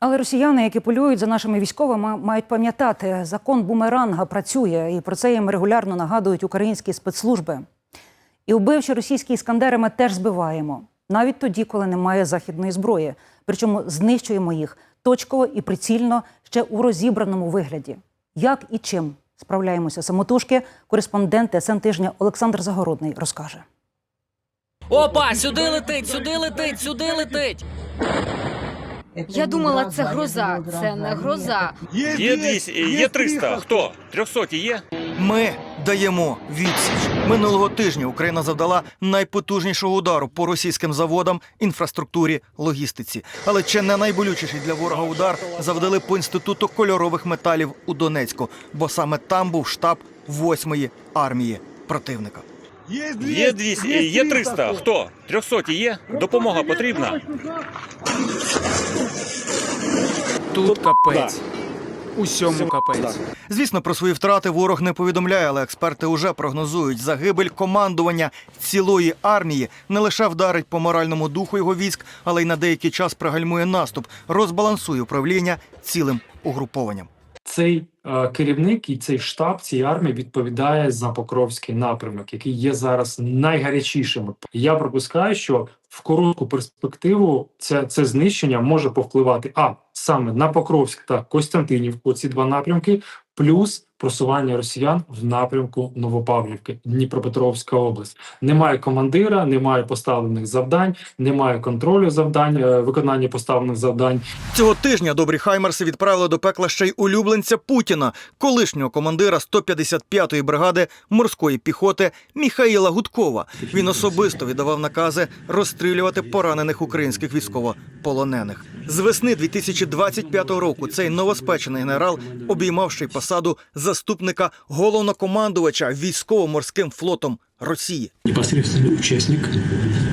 Але росіяни, які полюють за нашими військовими, мають пам'ятати, закон бумеранга працює, і про це їм регулярно нагадують українські спецслужби. І вбивчі російські іскандери ми теж збиваємо, навіть тоді, коли немає західної зброї. Причому знищуємо їх точково і прицільно ще у розібраному вигляді. Як і чим справляємося самотужки, кореспондент СН тижня Олександр Загородний розкаже. Опа, сюди летить, сюди летить, сюди летить. Я думала, це гроза. Це не гроза. Є 200, є 300. Хто? 300 є? Ми даємо відсіч. Минулого тижня Україна завдала найпотужнішого удару по російським заводам, інфраструктурі, логістиці. Але чи не найболючіший для ворога удар завдали по інституту кольорових металів у Донецьку, бо саме там був штаб 8-ї армії противника. Є 200, є 300. Хто? 300 є? Допомога потрібна? Тут капець. Усьому капець. Звісно, про свої втрати ворог не повідомляє, але експерти уже прогнозують загибель командування цілої армії не лише вдарить по моральному духу його військ, але й на деякий час пригальмує наступ, розбалансує управління цілим угрупованням. Цей е, керівник і цей штаб цієї армії відповідає за Покровський напрямок, який є зараз найгарячішим. Я припускаю, що в коротку перспективу це, це знищення може повпливати а саме на Покровськ та Костянтинівку, ці два напрямки, плюс просування росіян в напрямку Новопавлівки, Дніпропетровська область. Немає командира, немає поставлених завдань, немає контролю завдань, е, виконання поставлених завдань. Цього тижня добрі хаймерси відправили до пекла ще й улюбленця Путіна, колишнього командира 155-ї бригади морської піхоти Міхаїла Гудкова. Він особисто віддавав накази розстрілювати поранених українських військовополонених. З весни 2025 року цей новоспечений генерал обіймав ще й посаду заступника головнокомандувача військово-морським флотом Росії. непосредственный участник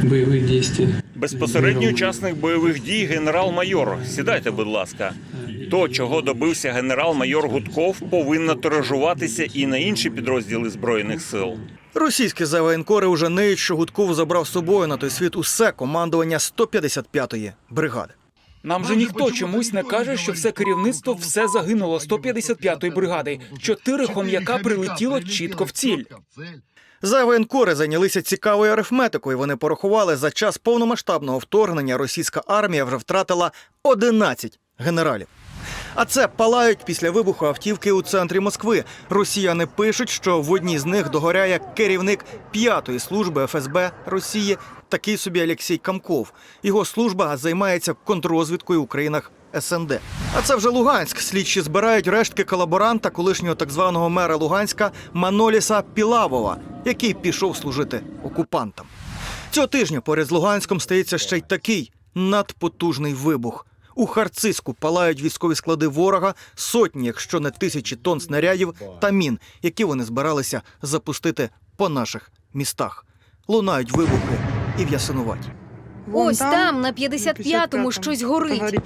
боевых действий. Безпосередній учасник бойових дій генерал-майор. Сідайте, будь ласка. То, чого добився генерал-майор Гудков, повинно тиражуватися і на інші підрозділи збройних сил. Російські завоєнкори уже неють, що Гудков забрав з собою на той світ усе командування 155-ї бригади. Нам же ніхто чомусь не каже, що все керівництво все загинуло 155-ї бригади. Чотири хом'яка прилетіло чітко в ціль. За воєнкори зайнялися цікавою арифметикою. Вони порахували за час повномасштабного вторгнення російська армія вже втратила 11 генералів. А це палають після вибуху автівки у центрі Москви. Росіяни пишуть, що в одній з них догоряє керівник п'ятої служби ФСБ Росії, такий собі Олексій Камков. Його служба займається контррозвідкою у країнах СНД. А це вже Луганськ. Слідчі збирають рештки колаборанта, колишнього так званого мера Луганська Маноліса Пілавова, який пішов служити окупантам. Цього тижня поряд з Луганськом стається ще й такий надпотужний вибух. У Харциску палають військові склади ворога, сотні, якщо не тисячі тонн снарядів та мін, які вони збиралися запустити по наших містах. Лунають вибухи і в Ясинуваті. Ось там, на 55-му, щось горить.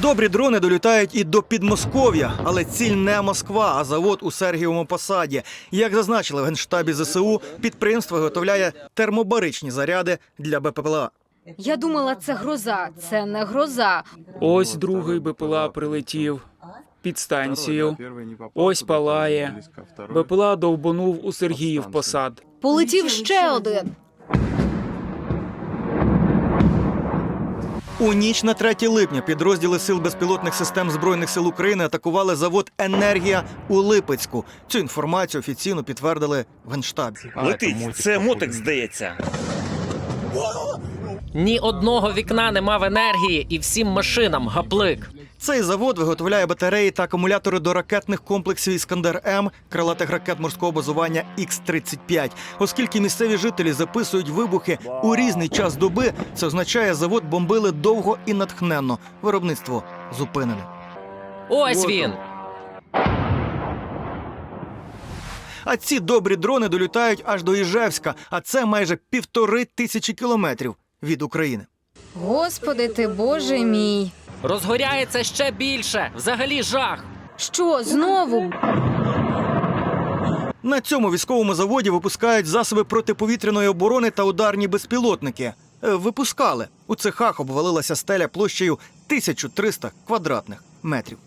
Добрі дрони долітають і до Підмосков'я, але ціль не Москва, а завод у Сергієвому посаді. Як зазначили в генштабі ЗСУ, підприємство виготовляє термобаричні заряди для БПЛА. Я думала, це гроза. Це не гроза. Ось другий БПЛА прилетів під станцію. Ось палає. БПЛА довбанув у Сергіїв посад. Полетів ще один. У ніч на 3 липня підрозділи сил безпілотних систем збройних сил України атакували завод Енергія у Липецьку. Цю інформацію офіційно підтвердили в генштабі. Летить, це мотик, здається. Ні одного вікна нема в енергії і всім машинам гаплик. Цей завод виготовляє батареї та акумулятори до ракетних комплексів Іскандер М, крилатих ракет морського базування Х-35. Оскільки місцеві жителі записують вибухи у різний час доби, це означає, завод бомбили довго і натхненно. Виробництво зупинене. Ось він. А ці добрі дрони долітають аж до Іжевська, а це майже півтори тисячі кілометрів від України. Господи ти, Боже мій. Розгоряється ще більше. Взагалі жах. Що знову? На цьому військовому заводі випускають засоби протиповітряної оборони та ударні безпілотники. е, випускали. У цехах обвалилася стеля площею 1300 квадратних метрів.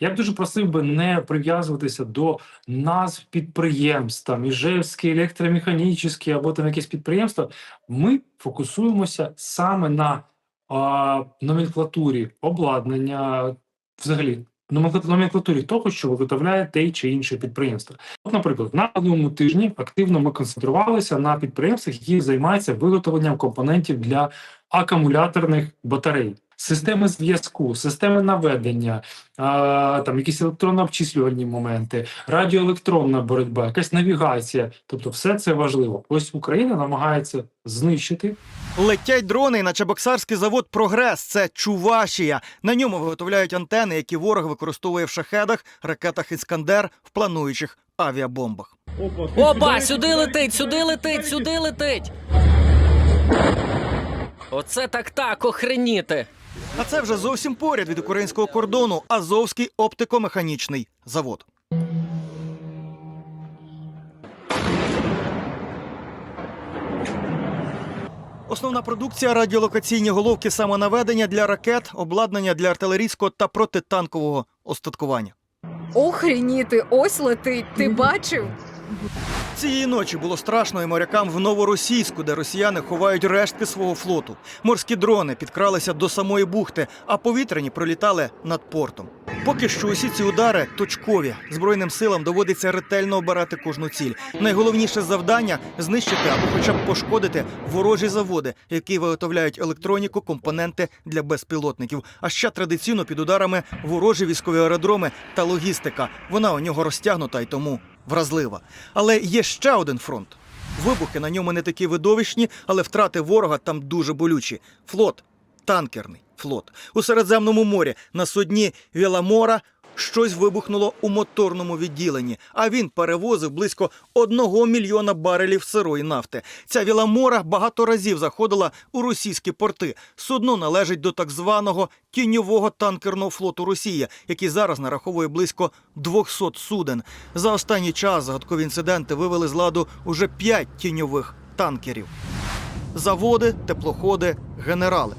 Я б дуже просив би не прив'язуватися до назв підприємств, там Іжевське, електромеханічне або там якесь підприємство. Ми фокусуємося саме на а, номенклатурі обладнання, взагалі номенклату- номенклатурі того, що виготовляє те чи інше підприємство. От, наприклад, на одному тижні активно ми концентрувалися на підприємствах, які займаються виготовленням компонентів для акумуляторних батарей. Системи зв'язку, системи наведення, а, там якісь електронно-обчислювальні моменти, радіоелектронна боротьба, якась навігація. Тобто, все це важливо. Ось Україна намагається знищити Летять дрони на Чебоксарський завод Прогрес. Це Чувашія. На ньому виготовляють антени, які ворог використовує в шахедах, ракетах Іскандер, в плануючих авіабомбах. Опа, сюди летить, сюди летить, сюди летить. Оце так так, охреніти. А це вже зовсім поряд від українського кордону Азовський оптико-механічний завод. Основна продукція радіолокаційні головки самонаведення для ракет, обладнання для артилерійського та протитанкового остаткування. Охрініти, ось летить. Ти бачив? Цієї ночі було страшно і морякам в новоросійську, де росіяни ховають рештки свого флоту. Морські дрони підкралися до самої бухти, а повітряні пролітали над портом. Поки що усі ці удари точкові. Збройним силам доводиться ретельно обирати кожну ціль. Найголовніше завдання знищити або хоча б пошкодити ворожі заводи, які виготовляють електроніку, компоненти для безпілотників. А ще традиційно під ударами ворожі військові аеродроми та логістика. Вона у нього розтягнута і тому вразлива. Але є ще один фронт. Вибухи на ньому не такі видовищні, але втрати ворога там дуже болючі. Флот, танкерний флот. У Середземному морі на судні Віламора щось вибухнуло у моторному відділенні, а він перевозив близько одного мільйона барелів сирої нафти. Ця Віламора багато разів заходила у російські порти. Судно належить до так званого тіньового танкерного флоту Росії, який зараз нараховує близько 200 суден. За останній час загадкові інциденти вивели з ладу уже 5 тіньових танкерів. Заводи, теплоходи, генерали.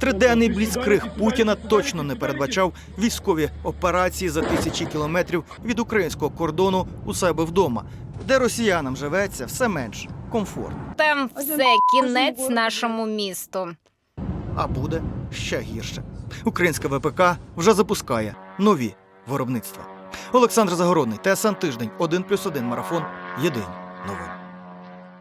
Триденний бліцкриг Путіна точно не передбачав військові операції за тисячі кілометрів від українського кордону у себе вдома, де росіянам живеться все менш комфортно, Там все, кінець нашому місту. а буде ще гірше. Українська ВПК вже запускає нові виробництва. Олександр Загородний, ТСН Тиждень, 1+,1 марафон. Єдині.